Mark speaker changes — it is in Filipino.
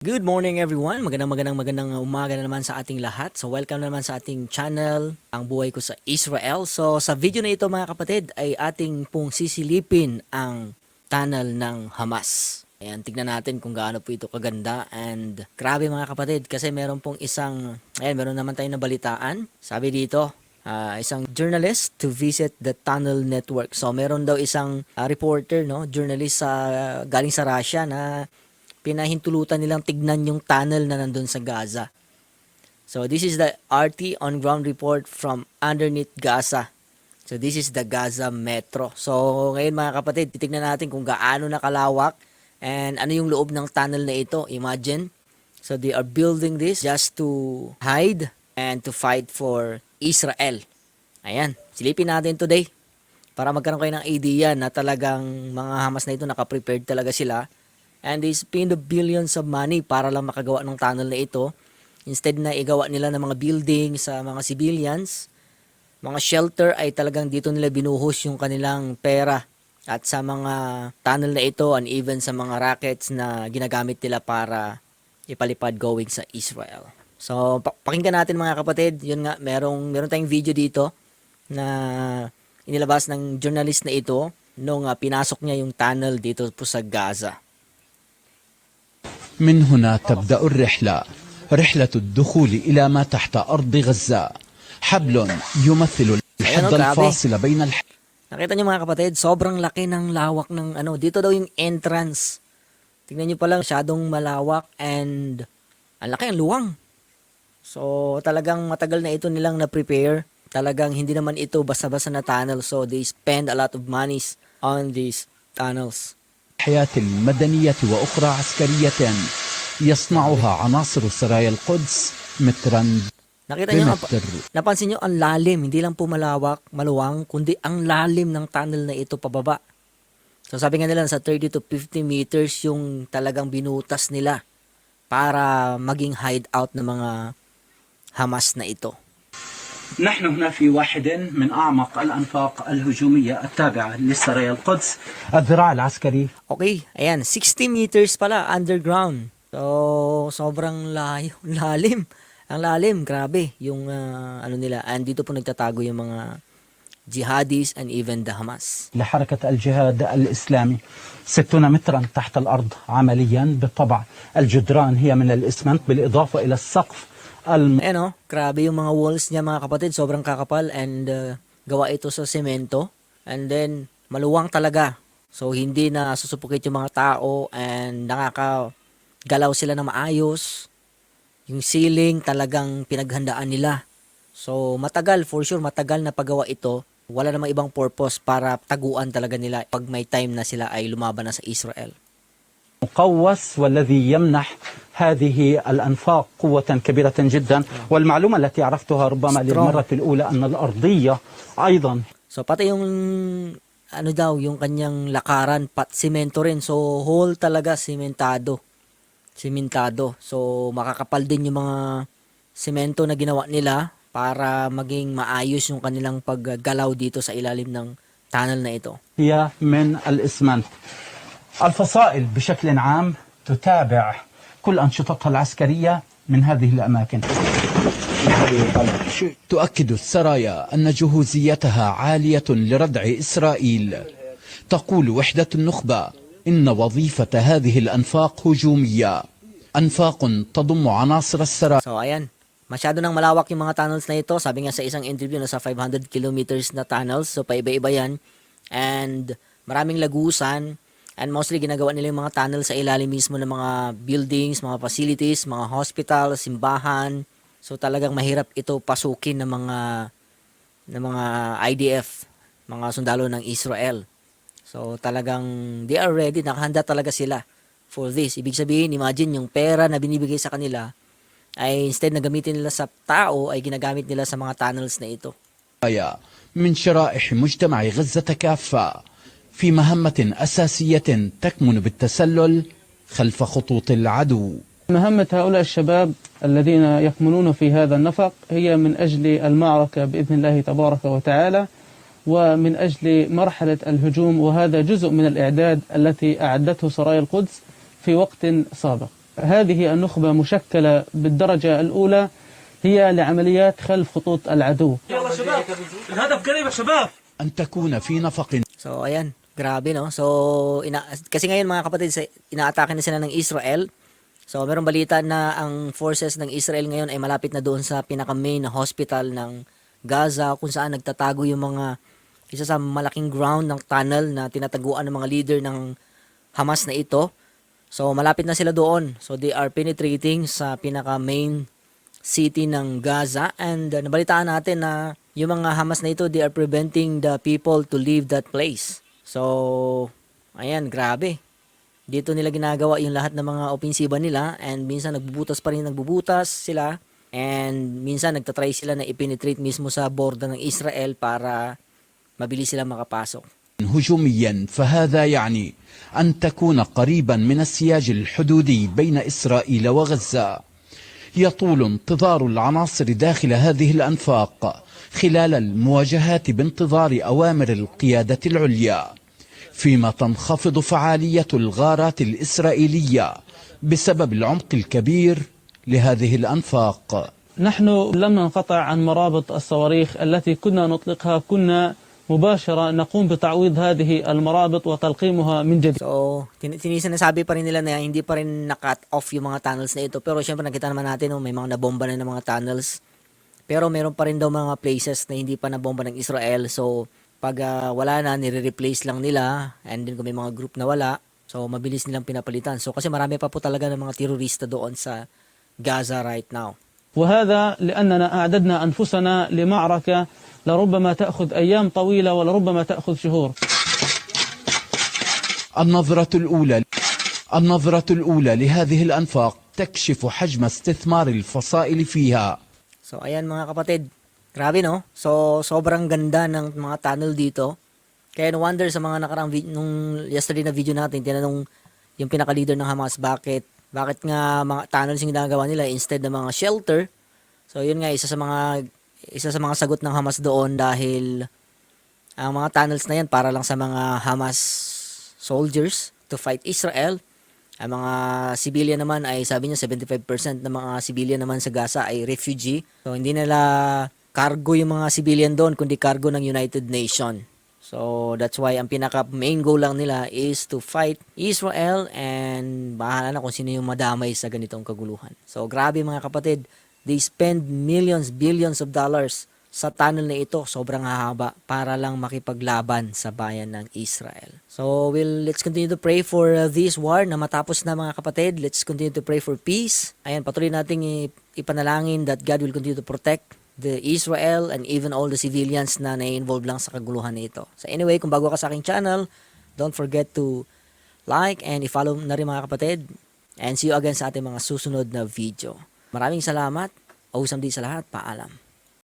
Speaker 1: Good morning everyone. Magandang magandang magandang umaga na naman sa ating lahat. So welcome na naman sa ating channel, Ang Buhay Ko sa Israel. So sa video na ito mga kapatid ay ating pong sisilipin ang tunnel ng Hamas. Ayan, tignan natin kung gaano po ito kaganda and grabe mga kapatid kasi meron pong isang, ayan, meron naman tayong nabalitaan. Sabi dito, ah, isang journalist to visit the tunnel network. So meron daw isang ah, reporter, no, journalist sa galing sa Russia na pinahintulutan nilang tignan yung tunnel na nandun sa Gaza. So this is the RT on ground report from underneath Gaza. So this is the Gaza Metro. So ngayon mga kapatid, titignan natin kung gaano nakalawak and ano yung loob ng tunnel na ito. Imagine. So they are building this just to hide and to fight for Israel. Ayan, silipin natin today para magkaroon kayo ng idea na talagang mga Hamas na ito nakaprepared talaga sila and they spend the billions of money para lang makagawa ng tunnel na ito. Instead na igawa nila ng mga building sa mga civilians, mga shelter ay talagang dito nila binuhos yung kanilang pera at sa mga tunnel na ito and even sa mga rockets na ginagamit nila para ipalipad going sa Israel. So, pa- pakinggan natin mga kapatid, yun nga, merong, meron tayong video dito na inilabas ng journalist na ito nung ah, pinasok niya yung tunnel dito po sa Gaza.
Speaker 2: من هنا تبدأ الرحلة رحلة الدخول إلى ما تحت أرض غزة حبل يمثل الحد
Speaker 1: أيوة، grabe.
Speaker 2: الفاصل بين الح...
Speaker 1: Nakita niyo mga kapatid, sobrang laki ng lawak ng ano. Dito daw yung entrance. Tingnan niyo pa lang, masyadong malawak and ang laki ang luwang. So, talagang matagal na ito nilang na-prepare. Talagang hindi naman ito basta-basta na tunnel. So, they spend a lot of monies on these tunnels.
Speaker 2: الحياة المدنية وأخرى عسكرية يصنعها عناصر سرايا القدس مترا
Speaker 1: Nakita niyo,
Speaker 2: بمتر
Speaker 1: napansin niyo ang lalim. Hindi lang po malawak, maluwang, kundi ang lalim ng tunnel na ito pababa. So, sabi nga nila, sa 30 to 50 meters yung talagang binutas nila para maging hideout ng mga Hamas na ito.
Speaker 3: نحن هنا في واحد من أعمق الأنفاق الهجومية التابعة لسرايا القدس الذراع العسكري
Speaker 1: Okay, ayan, 60 meters pala underground. So, sobrang layo, lalim. Ang lalim, grabe, yung ah, ano nila. And dito po nagtatago yung mga jihadis and even the Hamas.
Speaker 3: لحركة الجهاد الإسلامي 60 مترا تحت الأرض عمليا بالطبع الجدران هي من الإسمنت بالإضافة إلى السقف Alm.
Speaker 1: Ayan eh, o, grabe yung mga walls niya mga kapatid, sobrang kakapal and uh, gawa ito sa semento. And then, maluwang talaga. So, hindi na susupukit yung mga tao and nakakagalaw sila na maayos. Yung ceiling talagang pinaghandaan nila. So, matagal, for sure, matagal na paggawa ito. Wala namang ibang purpose para taguan talaga nila pag may time na sila ay lumaban na sa Israel.
Speaker 3: مقوس والذي يمنح هذه الأنفاق قوة كبيرة جدا والمعلومة التي عرفتها ربما للمرة الأولى أن الأرضية أيضا
Speaker 1: So pati yung ano daw, yung kanyang lakaran, pat simento rin. So whole talaga simentado. Simentado. So makakapal din yung mga simento na ginawa nila para maging maayos yung kanilang paggalaw dito sa ilalim ng tunnel na ito.
Speaker 3: هي من الإسمنت الفصائل بشكل عام تتابع كل أنشطتها العسكرية من هذه الأماكن
Speaker 2: تؤكد السرايا أن جهوزيتها عالية لردع إسرائيل تقول وحدة النخبة إن وظيفة هذه الأنفاق هجومية أنفاق تضم عناصر السرايا
Speaker 1: So ayan, masyado nang malawak yung mga tunnels na ito. Sabi nga sa isang interview, nasa 500 kilometers na tunnels. So paiba-iba yan. And maraming lagusan. And mostly ginagawa nila yung mga tunnel sa ilalim mismo ng mga buildings, mga facilities, mga hospital, simbahan. So talagang mahirap ito pasukin ng mga ng mga IDF, mga sundalo ng Israel. So talagang they are ready, nakahanda talaga sila for this. Ibig sabihin, imagine yung pera na binibigay sa kanila ay instead na gamitin nila sa tao ay ginagamit nila sa mga tunnels na ito.
Speaker 2: من شرائح مجتمع غزة كافة في مهمة أساسية تكمن بالتسلل خلف خطوط العدو.
Speaker 4: مهمة هؤلاء الشباب الذين يكمنون في هذا النفق هي من أجل المعركة بإذن الله تبارك وتعالى ومن أجل مرحلة الهجوم وهذا جزء من الإعداد التي أعدته سرايا القدس في وقت سابق. هذه النخبة مشكلة بالدرجة الأولى هي لعمليات خلف خطوط العدو.
Speaker 5: يلا شباب الهدف قريب يا شباب.
Speaker 2: أن تكون في نفق.
Speaker 1: ayan, grabe no. So ina kasi ngayon mga kapatid, inaatake na sila ng Israel. So merong balita na ang forces ng Israel ngayon ay malapit na doon sa pinaka main na hospital ng Gaza kung saan nagtatago yung mga isa sa malaking ground ng tunnel na tinataguan ng mga leader ng Hamas na ito. So malapit na sila doon. So they are penetrating sa pinaka main city ng Gaza and uh, nabalitaan natin na yung mga Hamas na ito they are preventing the people to leave that place. So ayan, grabe. Dito nila ginagawa yung lahat ng mga opensiba nila and minsan nagbubutas pa rin nagbubutas sila and minsan nagtatry sila na ipenetrate mismo sa border ng Israel para mabilis sila makapasok.
Speaker 2: هجوميا فهذا يعني أن تكون قريبا من السياج الحدودي بين إسرائيل وغزة يطول انتظار العناصر داخل هذه الأنفاق خلال المواجهات بانتظار أوامر القيادة العليا فيما تنخفض فعالية الغارات الإسرائيلية بسبب العمق الكبير لهذه الأنفاق
Speaker 4: نحن لم ننقطع عن مرابط الصواريخ التي كنا نطلقها كنا مباشرة نقوم بتعويض هذه المرابط وتلقيمها من جديد
Speaker 1: So, tin sinasabi pa rin nila na hindi pa rin na-cut off yung mga tunnels na ito. Pero syempre nakita naman natin, no, may mga nabomba na ng mga tunnels. Pero meron pa rin daw mga places na hindi pa nabomba ng Israel. So, pag ah, wala na, nire-replace lang nila. And then kung may mga group na wala, so mabilis nilang pinapalitan. So, kasi marami pa po talaga ng mga terorista doon sa Gaza right now.
Speaker 4: وهذا لأننا أعددنا أنفسنا لمعركة لربما تأخذ أيام طويلة ولربما تأخذ شهور
Speaker 2: النظرة الأولى النظرة الأولى لهذه الأنفاق تكشف حجم استثمار الفصائل فيها
Speaker 1: So, ayan mga kapatid. Grabe, no? So, sobrang ganda ng mga tunnel dito. Kaya no wonder sa mga nakarang vi- nung yesterday na video natin, tinanong yung pinaka-leader ng Hamas, bakit bakit nga mga tunnels yung ginagawa nila instead ng mga shelter. So, yun nga, isa sa mga isa sa mga sagot ng Hamas doon dahil ang mga tunnels na yan para lang sa mga Hamas soldiers to fight Israel. Ang mga civilian naman ay sabi niya 75% ng mga civilian naman sa Gaza ay refugee. So hindi nila cargo yung mga civilian doon kundi cargo ng United Nation. So that's why ang pinaka main goal lang nila is to fight Israel and bahala na kung sino yung madamay sa ganitong kaguluhan. So grabe mga kapatid, they spend millions, billions of dollars sa tunnel na ito, sobrang hahaba para lang makipaglaban sa bayan ng Israel. So, we'll, let's continue to pray for uh, this war na matapos na mga kapatid. Let's continue to pray for peace. Ayan, patuloy nating ipanalangin that God will continue to protect the Israel and even all the civilians na na-involve lang sa kaguluhan na ito. So anyway, kung bago ka sa aking channel, don't forget to like and i-follow na rin mga kapatid. And see you again sa ating mga susunod na video. Maraming salamat. Awesome din sa lahat. Paalam.